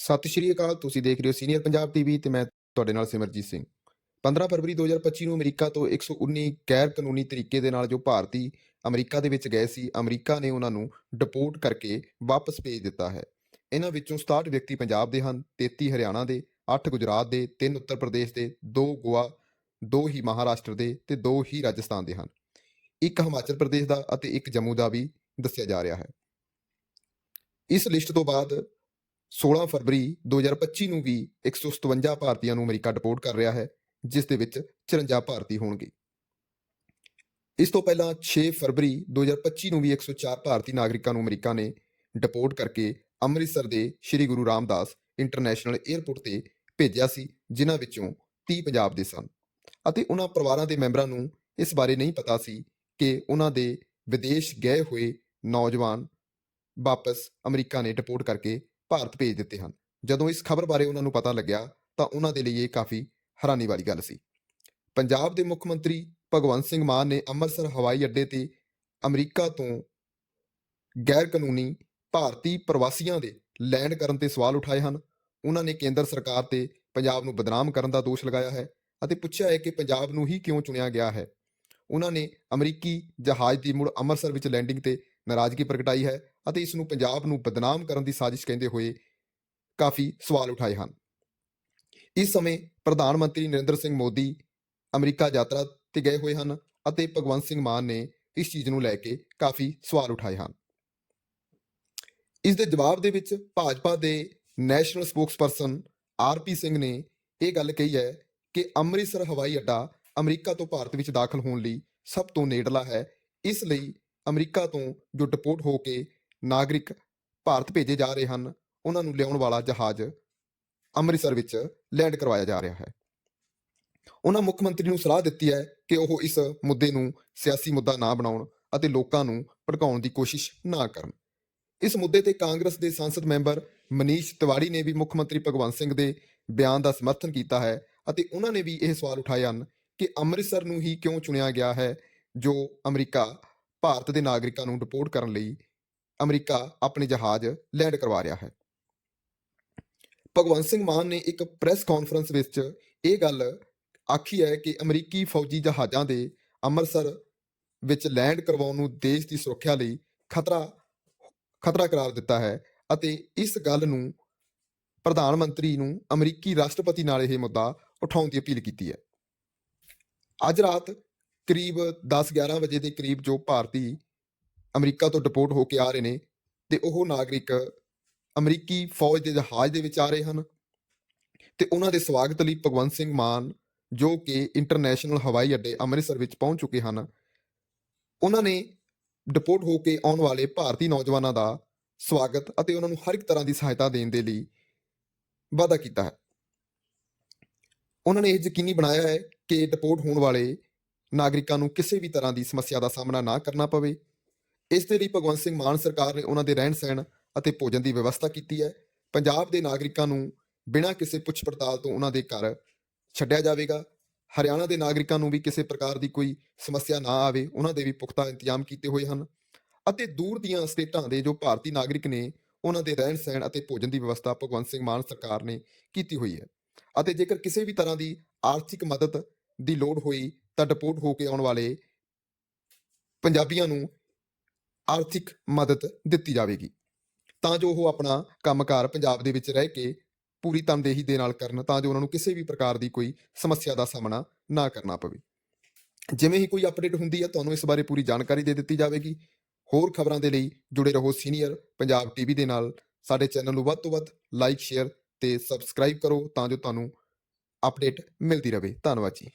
ਸਤਿ ਸ਼੍ਰੀ ਅਕਾਲ, ਤੁਸੀਂ ਦੇਖ ਰਹੇ ਹੋ ਸੀਨੀਅਰ ਪੰਜਾਬ ਟੀਵੀ ਤੇ ਮੈਂ ਤੁਹਾਡੇ ਨਾਲ ਸਿਮਰਜੀਤ ਸਿੰਘ। 15 ਫਰਵਰੀ 2025 ਨੂੰ ਅਮਰੀਕਾ ਤੋਂ 119 ਗੈਰ ਕਾਨੂੰਨੀ ਤਰੀਕੇ ਦੇ ਨਾਲ ਜੋ ਭਾਰਤੀ ਅਮਰੀਕਾ ਦੇ ਵਿੱਚ ਗਏ ਸੀ, ਅਮਰੀਕਾ ਨੇ ਉਹਨਾਂ ਨੂੰ ਡਿਪੋਰਟ ਕਰਕੇ ਵਾਪਸ ਭੇਜ ਦਿੱਤਾ ਹੈ। ਇਹਨਾਂ ਵਿੱਚੋਂ 67 ਵਿਅਕਤੀ ਪੰਜਾਬ ਦੇ ਹਨ 33 ਹਰਿਆਣਾ ਦੇ 8 ਗੁਜਰਾਤ ਦੇ 3 ਉੱਤਰ ਪ੍ਰਦੇਸ਼ ਦੇ 2 ਗੋਆ 2 ਹੀ ਮਹਾਰਾਸ਼ਟਰ ਦੇ ਤੇ 2 ਹੀ ਰਾਜਸਥਾਨ ਦੇ ਹਨ। ਇੱਕ ਹਿਮਾਚਲ ਪ੍ਰਦੇਸ਼ ਦਾ ਅਤੇ ਇੱਕ ਜੰਮੂ ਦਾ ਵੀ ਦੱਸਿਆ ਜਾ ਰਿਹਾ ਹੈ। ਇਸ ਲਿਸਟ ਤੋਂ ਬਾਅਦ 16 ਫਰਵਰੀ 2025 ਨੂੰ ਵੀ 157 ਭਾਰਤੀਆਂ ਨੂੰ ਅਮਰੀਕਾ ਡਿਪੋਰਟ ਕਰ ਰਿਹਾ ਹੈ, ਜਿਸ ਦੇ ਵਿੱਚ 54 ਭਾਰਤੀ ਹੋਣਗੇ। ਇਸ ਤੋਂ ਪਹਿਲਾਂ 6 ਫਰਵਰੀ 2025 ਨੂੰ ਵੀ 104 ਭਾਰਤੀ ਨਾਗਰਿਕਾਂ ਨੂੰ ਅਮਰੀਕਾ ਨੇ ਡਿਪੋਰਟ ਕਰਕੇ ਅੰਮ੍ਰਿਤਸਰ ਦੇ ਸ੍ਰੀ ਗੁਰੂ ਰਾਮਦਾਸ ਇੰਟਰਨੈਸ਼ਨਲ 에ਅਰਪੋਰਟ ਤੇ ਭੇਜਿਆ ਸੀ, ਜਿਨ੍ਹਾਂ ਵਿੱਚੋਂ 30 ਪੰਜਾਬ ਦੇ ਸਨ। ਅਤੇ ਉਹਨਾਂ ਪਰਿਵਾਰਾਂ ਦੇ ਮੈਂਬਰਾਂ ਨੂੰ ਇਸ ਬਾਰੇ ਨਹੀਂ ਪਤਾ ਸੀ ਕਿ ਉਹਨਾਂ ਦੇ ਵਿਦੇਸ਼ ਗਏ ਹੋਏ ਨੌਜਵਾਨ ਵਾਪਸ ਅਮਰੀਕਾ ਨੇ ਡਿਪੋਰਟ ਕਰਕੇ ਭਾਰਤ ਭੇਜ ਦਿੱਤੇ ਹਨ। ਜਦੋਂ ਇਸ ਖਬਰ ਬਾਰੇ ਉਹਨਾਂ ਨੂੰ ਪਤਾ ਲੱਗਿਆ, ਤਾਂ ਉਹਨਾਂ ਦੇ ਲਈ ਇਹ ਕਾਫੀ ਹੈਰਾਨੀ ਵਾਲੀ ਗੱਲ ਸੀ। ਪੰਜਾਬ ਦੇ ਮੁੱਖ ਮੰਤਰੀ ਭਗਵੰਤ ਸਿੰਘ ਮਾਨ ਨੇ ਅੰਮ੍ਰਿਤਸਰ ਹਵਾਈ ਅੱਡੇ ਤੇ ਅਮਰੀਕਾ ਤੋਂ ਗੈਰ ਕਾਨੂੰਨੀ ਭਾਰਤੀ ਪ੍ਰਵਾਸੀਆਂ ਦੇ ਲੈਂਡ ਕਰਨ ਤੇ ਸਵਾਲ ਉਠਾਏ ਹਨ। ਉਹਨਾਂ ਨੇ ਕੇਂਦਰ ਸਰਕਾਰ ਤੇ ਪੰਜਾਬ ਨੂੰ ਬਦਨਾਮ ਕਰਨ ਦਾ ਦੋਸ਼ ਲਗਾਇਆ ਹੈ ਅਤੇ ਪੁੱਛਿਆ ਹੈ ਕਿ ਪੰਜਾਬ ਨੂੰ ਹੀ ਕਿਉਂ ਚੁਣਿਆ ਗਿਆ ਹੈ। ਉਹਨਾਂ ਨੇ ਅਮਰੀਕੀ ਜਹਾਜ਼ ਦੀ ਮੁੜ ਅੰਮ੍ਰਿਤਸਰ ਵਿੱਚ ਲੈਂਡਿੰਗ ਤੇ ਨਾਰਾਜ਼ਗੀ ਪ੍ਰਗਟਾਈ ਹੈ ਅਤੇ ਇਸ ਨੂੰ ਪੰਜਾਬ ਨੂੰ ਬਦਨਾਮ ਕਰਨ ਦੀ ਸਾਜ਼ਿਸ਼ ਕਹਿੰਦੇ ਹੋਏ ਕਾਫੀ ਸਵਾਲ ਉਠਾਏ ਹਨ। ਇਸ ਸਮੇਂ ਪ੍ਰਧਾਨ ਮੰਤਰੀ ਨਰਿੰਦਰ ਸਿੰਘ ਮੋਦੀ ਅਮਰੀਕਾ ਯਾਤਰਾ ਤੇ ਗਏ ਹੋਏ ਹਨ ਅਤੇ ਭਗਵੰਤ ਸਿੰਘ ਮਾਨ ਨੇ ਇਸ ਚੀਜ਼ ਨੂੰ ਲੈ ਕੇ ਕਾਫੀ ਸਵਾਲ ਉਠਾਏ ਹਨ। ਇਸ ਦੇ ਜਵਾਬ ਦੇ ਵਿੱਚ ਭਾਜਪਾ ਦੇ ਨੈਸ਼ਨਲ ਸਪੋਕਸਪਰਸਨ ਆਰਪੀ ਸਿੰਘ ਨੇ ਇਹ ਗੱਲ ਕਹੀ ਹੈ ਕਿ ਅੰਮ੍ਰਿਤਸਰ ਹਵਾਈ ਅੱਡਾ ਅਮਰੀਕਾ ਤੋਂ ਭਾਰਤ ਵਿੱਚ ਦਾਖਲ ਹੋਣ ਲਈ ਸਭ ਤੋਂ ਨੇੜਲਾ ਹੈ। ਇਸ ਲਈ ਅਮਰੀਕਾ ਤੋਂ ਜੋ ਡਿਪੋਰਟ ਹੋ ਕੇ ਨਾਗਰਿਕ ਭਾਰਤ ਭੇਜੇ ਜਾ ਰਹੇ ਹਨ, ਉਹਨਾਂ ਨੂੰ ਲਿਆਉਣ ਵਾਲਾ ਜਹਾਜ਼ ਅੰਮ੍ਰਿਤਸਰ ਵਿੱਚ ਲੈਂਡ ਕਰਵਾਇਆ ਜਾ ਰਿਹਾ ਹੈ। ਉਹਨਾਂ ਮੁੱਖ ਮੰਤਰੀ ਨੂੰ ਸਲਾਹ ਦਿੱਤੀ ਹੈ ਕਿ ਉਹ ਇਸ ਮੁੱਦੇ ਨੂੰ ਸਿਆਸੀ ਮੁੱਦਾ ਨਾ ਬਣਾਉਣ ਅਤੇ ਲੋਕਾਂ ਨੂੰ ਭੜਕਾਉਣ ਦੀ ਕੋਸ਼ਿਸ਼ ਨਾ ਕਰਨ। ਇਸ ਮੁੱਦੇ ਤੇ ਕਾਂਗਰਸ ਦੇ ਸੰਸਦ ਮੈਂਬਰ ਮਨੀਸ਼ ਤਿਵਾੜੀ ਨੇ ਵੀ ਮੁੱਖ ਮੰਤਰੀ ਭਗਵੰਤ ਸਿੰਘ ਦੇ ਬਿਆਨ ਦਾ ਸਮਰਥਨ ਕੀਤਾ ਹੈ ਅਤੇ ਉਹਨਾਂ ਨੇ ਵੀ ਇਹ ਸਵਾਲ ਉਠਾਏ ਹਨ ਕਿ ਅੰਮ੍ਰਿਤਸਰ ਨੂੰ ਹੀ ਕਿਉਂ ਚੁਣਿਆ ਗਿਆ ਹੈ, ਜੋ ਅਮਰੀਕਾ ਭਾਰਤ ਦੇ ਨਾਗਰਿਕਾਂ ਨੂੰ ਡਿਪੋਰਟ ਕਰਨ ਲਈ ਅਮਰੀਕਾ ਆਪਣੇ ਜਹਾਜ਼ ਲੈਂਡ ਕਰਵਾ ਰਿਹਾ ਹੈ। ਭਗਵੰਤ ਸਿੰਘ ਮਾਨ ਨੇ ਇੱਕ ਪ੍ਰੈਸ ਕਾਨਫਰੰਸ ਵਿੱਚ ਇਹ ਗੱਲ ਆਖੀ ਹੈ ਕਿ ਅਮਰੀਕੀ ਫੌਜੀ ਜਹਾਜ਼ਾਂ ਦੇ ਅੰਮ੍ਰਿਤਸਰ ਵਿੱਚ ਲੈਂਡ ਕਰਵਾਉਣ ਨੂੰ ਦੇਸ਼ ਦੀ ਸੁਰੱਖਿਆ ਲਈ ਖਤਰਾ ਖਤਰਾ ਕਰਾਰ ਦਿੱਤਾ ਹੈ ਅਤੇ ਇਸ ਗੱਲ ਨੂੰ ਪ੍ਰਧਾਨ ਮੰਤਰੀ ਨੂੰ ਅਮਰੀਕੀ ਰਾਸ਼ਟਰਪਤੀ ਨਾਲ ਇਹ ਮੁੱਦਾ ਉਠਾਉਣ ਦੀ ਅਪੀਲ ਕੀਤੀ ਹੈ। ਅੱਜ ਰਾਤ ਕਰੀਬ 10-11 ਵਜੇ ਦੇ ਕਰੀਬ ਜੋ ਭਾਰਤੀ ਅਮਰੀਕਾ ਤੋਂ ਡਿਪੋਰਟ ਹੋ ਕੇ ਆ ਰਹੇ ਨੇ ਤੇ ਉਹ ਨਾਗਰਿਕ ਅਮਰੀਕੀ ਫੌਜ ਦੇ ਜਹਾਜ਼ ਦੇ ਵਿੱਚ ਆ ਰਹੇ ਹਨ ਤੇ ਉਹਨਾਂ ਦੇ ਸਵਾਗਤ ਲਈ ਭਗਵੰਤ ਸਿੰਘ ਮਾਨ, ਜੋ ਕਿ ਇੰਟਰਨੈਸ਼ਨਲ ਹਵਾਈ ਅੱਡੇ ਅੰਮ੍ਰਿਤਸਰ ਵਿੱਚ ਪਹੁੰਚ ਚੁੱਕੇ ਹਨ, ਉਹਨਾਂ ਨੇ ਡਿਪੋਰਟ ਹੋ ਕੇ ਆਉਣ ਵਾਲੇ ਭਾਰਤੀ ਨੌਜਵਾਨਾਂ ਦਾ ਸਵਾਗਤ ਅਤੇ ਉਹਨਾਂ ਨੂੰ ਹਰ ਇੱਕ ਤਰ੍ਹਾਂ ਦੀ ਸਹਾਇਤਾ ਦੇਣ ਦੇ ਲਈ ਵਾਅਦਾ ਕੀਤਾ ਹੈ। ਉਹਨਾਂ ਨੇ ਇਹ ਯਕੀਨੀ ਬਣਾਇਆ ਹੈ ਕਿ ਡਿਪੋਰਟ ਹੋਣ ਵਾਲੇ ਨਾਗਰਿਕਾਂ ਨੂੰ ਕਿਸੇ ਵੀ ਤਰ੍ਹਾਂ ਦੀ ਸਮੱਸਿਆ ਦਾ ਸਾਹਮਣਾ ਨਾ ਕਰਨਾ ਪਵੇ ਇਸ ਦੇ ਲਈ ਭਗਵੰਤ ਸਿੰਘ ਮਾਨ ਸਰਕਾਰ ਨੇ ਉਹਨਾਂ ਦੇ ਰਹਿਣ ਸਹਿਣ ਅਤੇ ਭੋਜਨ ਦੀ ਵਿਵਸਥਾ ਕੀਤੀ ਹੈ। ਪੰਜਾਬ ਦੇ ਨਾਗਰਿਕਾਂ ਨੂੰ ਬਿਨਾਂ ਕਿਸੇ ਪੁੱਛ ਪੜਤਾਲ ਤੋਂ ਉਹਨਾਂ ਦੇ ਘਰ ਛੱਡਿਆ ਜਾਵੇਗਾ। ਹਰਿਆਣਾ ਦੇ ਨਾਗਰਿਕਾਂ ਨੂੰ ਵੀ ਕਿਸੇ ਪ੍ਰਕਾਰ ਦੀ ਕੋਈ ਸਮੱਸਿਆ ਨਾ ਆਵੇ, ਉਹਨਾਂ ਦੇ ਵੀ ਪੁਖਤਾ ਇੰਤਜ਼ਾਮ ਕੀਤੇ ਹੋਏ ਹਨ ਅਤੇ ਦੂਰ ਦੀਆਂ ਸਟੇਟਾਂ ਦੇ ਜੋ ਭਾਰਤੀ ਨਾਗਰਿਕ ਨੇ, ਉਹਨਾਂ ਦੇ ਰਹਿਣ ਸਹਿਣ ਅਤੇ ਭੋਜਨ ਦੀ ਵਿਵਸਥਾ ਭਗਵੰਤ ਸਿੰਘ ਮਾਨ ਸਰਕਾਰ ਨੇ ਕੀਤੀ ਹੋਈ ਹੈ ਅਤੇ ਜੇਕਰ ਕਿਸੇ ਵੀ ਤਰ੍ਹਾਂ ਦੀ ਆਰਥਿਕ ਮਦਦ ਦੀ ਲੋੜ ਹੋਈ ਤਾਂ ਡਿਪੋਰਟ ਹੋ ਕੇ ਆਉਣ ਵਾਲੇ ਪੰਜਾਬੀਆਂ ਨੂੰ ਆਰਥਿਕ ਮਦਦ ਦਿੱਤੀ ਜਾਵੇਗੀ। ਤਾਂ ਜੋ ਉਹ ਆਪਣਾ ਕੰਮਕਾਰ ਪੰਜਾਬ ਦੇ ਵਿੱਚ ਰਹਿ ਕੇ ਪੂਰੀ ਤਨਦੇਹੀ ਦੇ ਨਾਲ ਕਰਨ, ਤਾਂ ਜੋ ਉਹਨਾਂ ਨੂੰ ਕਿਸੇ ਵੀ ਪ੍ਰਕਾਰ ਦੀ ਕੋਈ ਸਮੱਸਿਆ ਦਾ ਸਾਹਮਣਾ ਨਾ ਕਰਨਾ ਪਵੇ। ਜਿਵੇਂ ਹੀ ਕੋਈ ਅਪਡੇਟ ਹੁੰਦੀ ਹੈ, ਤੁਹਾਨੂੰ ਇਸ ਬਾਰੇ ਪੂਰੀ ਜਾਣਕਾਰੀ ਦੇ ਦਿੱਤੀ ਜਾਵੇਗੀ। ਹੋਰ ਖਬਰਾਂ ਦੇ ਲਈ ਜੁੜੇ ਰਹੋ ਸੀਨੀਅਰ ਪੰਜਾਬ ਟੀਵੀ ਦੇ ਨਾਲ। ਸਾਡੇ ਚੈਨਲ ਨੂੰ ਵੱਧ ਤੋਂ ਵੱਧ ਲਾਈਕ ਸ਼ੇਅਰ ਤੇ ਸਬਸਕ੍ਰਾਈਬ ਕਰੋ, ਤਾਂ ਜੋ ਤੁਹਾਨੂੰ ਅਪਡੇਟ ਮਿਲਦੀ ਰਹੇ। ਧੰਨਵਾਦ ਜੀ।